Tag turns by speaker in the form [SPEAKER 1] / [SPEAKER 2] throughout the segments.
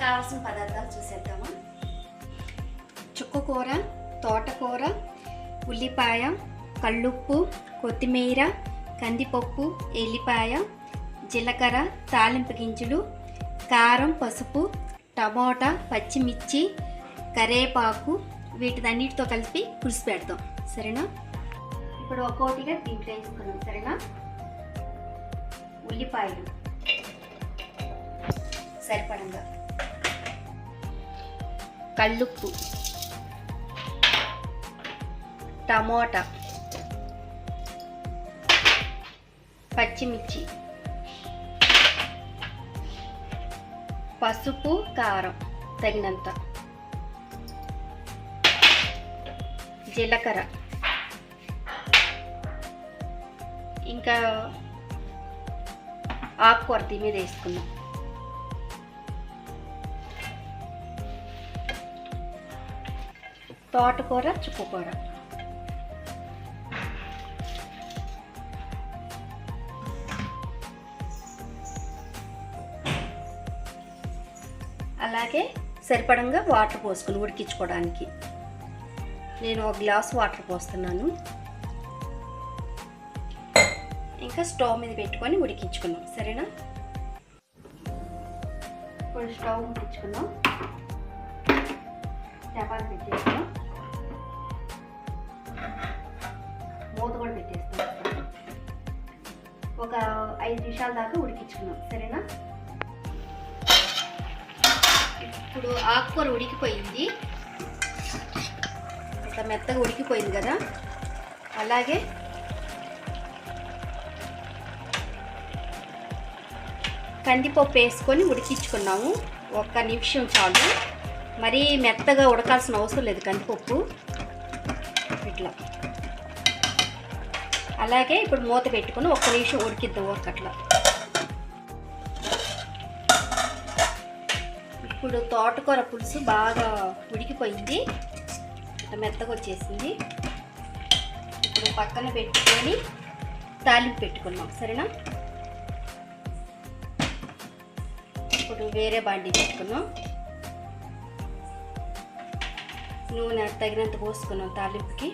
[SPEAKER 1] కావాల్సిన పదార్థాలు చూసేద్దామా? చుక్కకూర తోటకూర ఉల్లిపాయ కళ్ళుప్పు కొత్తిమీర కందిపప్పు ఎల్లిపాయ జీలకర్ర తాలింపు గింజలు కారం పసుపు టమోటా పచ్చిమిర్చి కరేపాకు వీటిదన్నిటితో కలిపి పులుసు పెడతాం. సరేనా? ఇప్పుడు ఒక్కొక్కటిగా దీంట్లో వేసుకున్నాం. సరేనా? ఉల్లిపాయలు. సరిపడంగా. కళ్ళుప్పు. టమోటా. పచ్చిమిర్చి. పసుపు కారం తగినంత. జీలకర్ర. ఇంకా ఆకుకూర దీని మీద వేసుకున్నాం తోటకూర చుక్కకూర అలాగే సరిపడంగా వాటర్ పోసుకుని ఉడికించుకోవడానికి. నేను ఒక గ్లాస్ వాటర్ పోస్తున్నాను. ఇంకా స్టవ్ మీద పెట్టుకొని ఉడికించుకున్నాం. సరేనా? ఇప్పుడు స్టవ్ ఉడికించుకున్నాం చపాతీ పెట్టేసుకున్నాం ఒక ఐదు నిమిషాల దాకా ఉడికించుకున్నాం సరేనా? ఇప్పుడు ఆకుకూర ఉడికిపోయింది. ఇట్లా మెత్తగా ఉడికిపోయింది కదా? అలాగే కందిపప్పు వేసుకొని ఉడికించుకున్నాము. ఒక్క నిమిషం చాలు. మరీ మెత్తగా ఉడకాల్సిన అవసరం లేదు కందిపప్పు. ఇట్లా. అలాగే ఇప్పుడు మూత పెట్టుకుని ఒక్క నిమిషం ఉడికిద్దాం ఒక్కట్లా. ఇప్పుడు తోటకూర పులుసు బాగా ఉడికిపోయింది. మెత్తగా వచ్చేసింది. ఇప్పుడు పక్కన పెట్టుకొని తాలింపు పెట్టుకున్నాం సరేనా? ఇప్పుడు వేరే బాండీ పెట్టుకున్నాం నూనె తగినంత పోసుకున్నాం తాలింపుకి.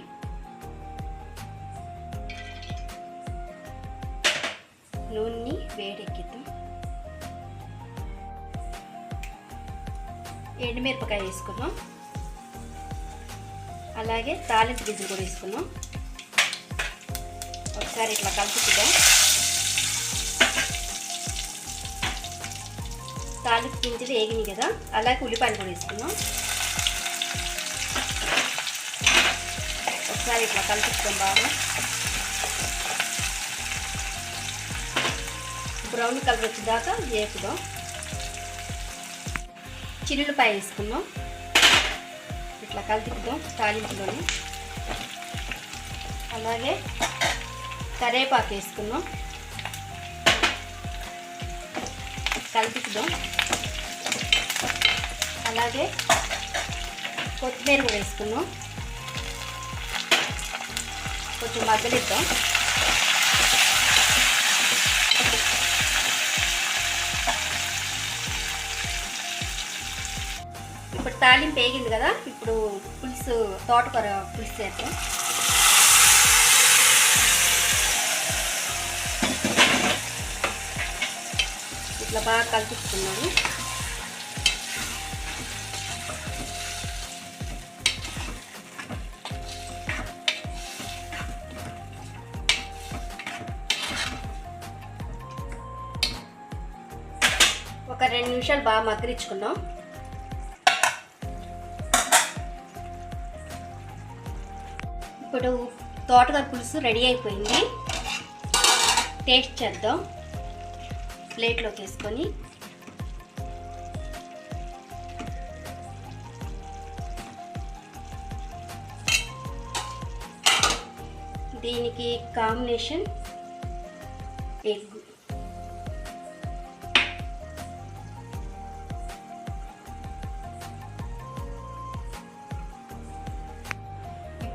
[SPEAKER 1] నూనెని వేడెక్కిద్దాం ఎండుమిరపకాయ వేసుకుందాం. అలాగే తాలింపు గింజలు కూడా వేసుకుందాం. ఒకసారి ఇట్లా కలుపుకుందాం. తాలింపు గింజలు వేగినాయి కదా అలాగే ఉల్లిపాయలు కూడా వేసుకుందాం. ఒకసారి ఇట్లా కలుపుకుందాం బాగా. బ్రౌన్ కలర్ వచ్చేదాకా వేపుదాం. చిల్లుపాయ వేసుకుందాం. ఇట్లా కలిపిద్దాం తాలింపులోనే. అలాగే కరేపాకు వేసుకుందాం. కలిపిద్దాం అలాగే కొత్తిమీర కూడా వేసుకుందాం. కొంచెం మగ్గలిద్దాం ఇప్పుడు వేగింది కదా ఇప్పుడు పులుసు తోటకూర పులుసు చేస్తాం ఇట్లా బాగా కలిపిస్తున్నాము ఒక రెండు నిమిషాలు బాగా మగ్గరించుకున్నాం ఇప్పుడు తోటకూర పులుసు రెడీ అయిపోయింది. టేస్ట్ చేద్దాం. ప్లేట్లోకి వేసుకొని. దీనికి కాంబినేషన్ ఎగ్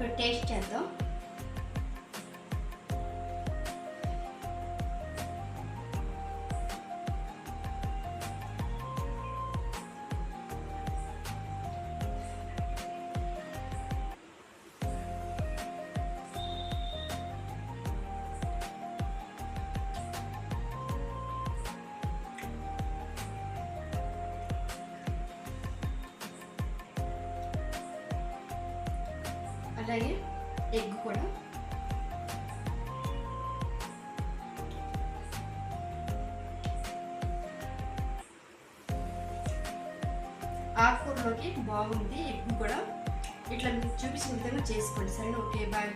[SPEAKER 1] ఇప్పుడు టేస్ట్ చేద్దాం. అలాగే ఎగ్ కూడా. ఆకుకూరలోకి బాగుంది ఎగ్ కూడా. ఇట్లా మీకు చూపించిన విధంగా చేసుకోండి. సరే ఓకే బాయ్.